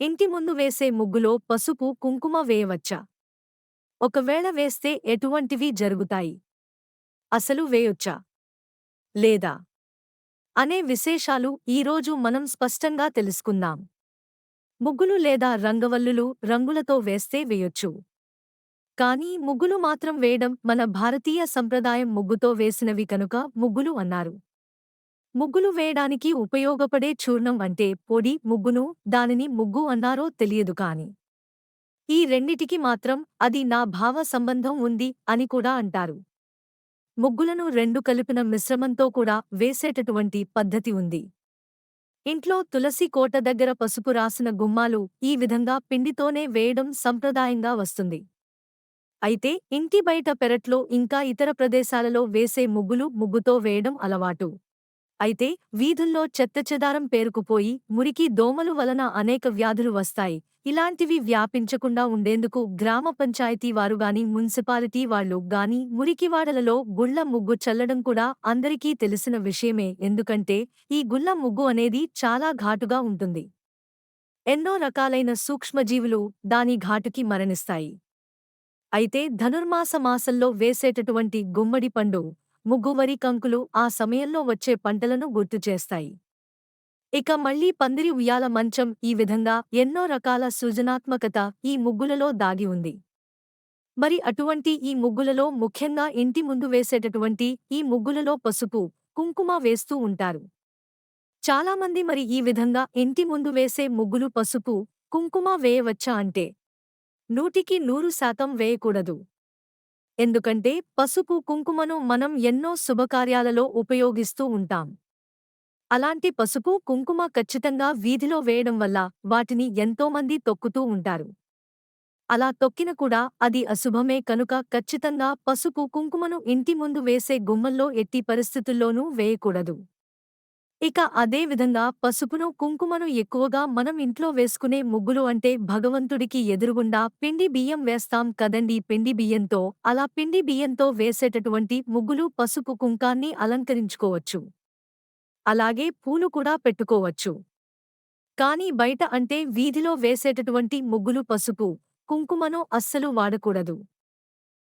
ఇంటి ముందు వేసే ముగ్గులో పసుపు కుంకుమ వేయవచ్చా? ఒకవేళ వేస్తే ఎటువంటివి జరుగుతాయి? అసలు వేయొచ్చా? లేదా? అనే విశేషాలు ఈరోజు మనం స్పష్టంగా తెలుసుకుందాం. ముగ్గులు లేదా రంగవల్లులు రంగులతో వేస్తే వేయొచ్చు. కానీ ముగ్గులు మాత్రం వేయడం మన భారతీయ సంప్రదాయం ముగ్గుతో వేసినవి కనుక ముగ్గులు అన్నారు. ముగ్గులు వేయడానికి ఉపయోగపడే చూర్ణం అంటే పొడి ముగ్గును దానిని ముగ్గు అన్నారో తెలియదు కాని. ఈ రెండిటికి మాత్రం అది నా భావ సంబంధం ఉంది అని కూడా అంటారు. ముగ్గులను రెండు కలిపిన మిశ్రమంతో కూడా వేసేటటువంటి పద్ధతి ఉంది. ఇంట్లో తులసి కోట దగ్గర పసుపు రాసిన గుమ్మాలు ఈ విధంగా పిండితోనే వేయడం సంప్రదాయంగా వస్తుంది. అయితే ఇంటి బయట పెరట్లో ఇంకా ఇతర ప్రదేశాలలో వేసే ముగ్గులు ముగ్గుతో వేయడం అలవాటు. అయితే వీధుల్లో చెత్తచెదారం పేరుకుపోయి మురికి దోమలు వలన అనేక వ్యాధులు వస్తాయి. ఇలాంటివి వ్యాపించకుండా ఉండేందుకు గ్రామ పంచాయతీ వారు గాని మున్సిపాలిటీ వాళ్ళు గాని మురికివాడలలో గుళ్ళ ముగ్గు చల్లడం కూడా అందరికీ తెలిసిన విషయమే. ఎందుకంటే ఈ గుళ్ళ ముగ్గు అనేది చాలా ఘాటుగా ఉంటుంది. ఎన్నో రకాలైన సూక్ష్మజీవులు దాని ఘాటుకి మరణిస్తాయి. అయితే ధనుర్మాస మాసంలో వేసేటటువంటి గుమ్మడి పండు ముగ్గువరి కంకులు ఆ సమయంలో వచ్చే పంటలను గుర్తుచేస్తాయి ఇక మళ్ళీ పందిరి ఉయ్యాల మంచం ఈ విధంగా ఎన్నో రకాల సృజనాత్మకత ఈ ముగ్గులలో దాగి ఉంది. మరి అటువంటి ఈ ముగ్గులలో ముఖ్యంగా ఇంటి ముందు వేసేటటువంటి ఈ ముగ్గులలో పసుపు కుంకుమ వేస్తూ ఉంటారు. చాలామంది మరి ఈ విధంగా ఇంటి ముందు వేసే ముగ్గులు పసుపు కుంకుమ వేయవచ్చా అంటే నూటికి నూరు శాతం వేయకూడదు. ఎందుకంటే పసుపు కుంకుమను మనం ఎన్నో శుభకార్యాలలో ఉపయోగిస్తూ ఉంటాం. అలాంటి పసుపు కుంకుమ ఖచ్చితంగా వీధిలో వేయడం వల్ల వాటిని ఎంతోమంది తొక్కుతూ ఉంటారు. అలా తొక్కిన కూడా అది అశుభమే కనుక ఖచ్చితంగా పసుపు కుంకుమను ఇంటి ముందు వేసే గుమ్మల్లో ఎట్టి పరిస్థితుల్లోనూ వేయకూడదు. ఇక అదే విధంగా పసుపును కుంకుమను ఎక్కువగా మనం ఇంట్లో వేసుకునే ముగ్గులు అంటే భగవంతుడికి ఎదురుగుండా పిండి బియ్యం వేస్తాం కదండి. పిండి బియ్యంతో అలా పిండి బియ్యంతో వేసేటటువంటి ముగ్గులు పసుపు కుంకాన్ని అలంకరించుకోవచ్చు. అలాగే పూలు కూడా పెట్టుకోవచ్చు. కానీ బయట అంటే వీధిలో వేసేటటువంటి ముగ్గులు పసుపు కుంకుమను అస్సలు వాడకూడదు.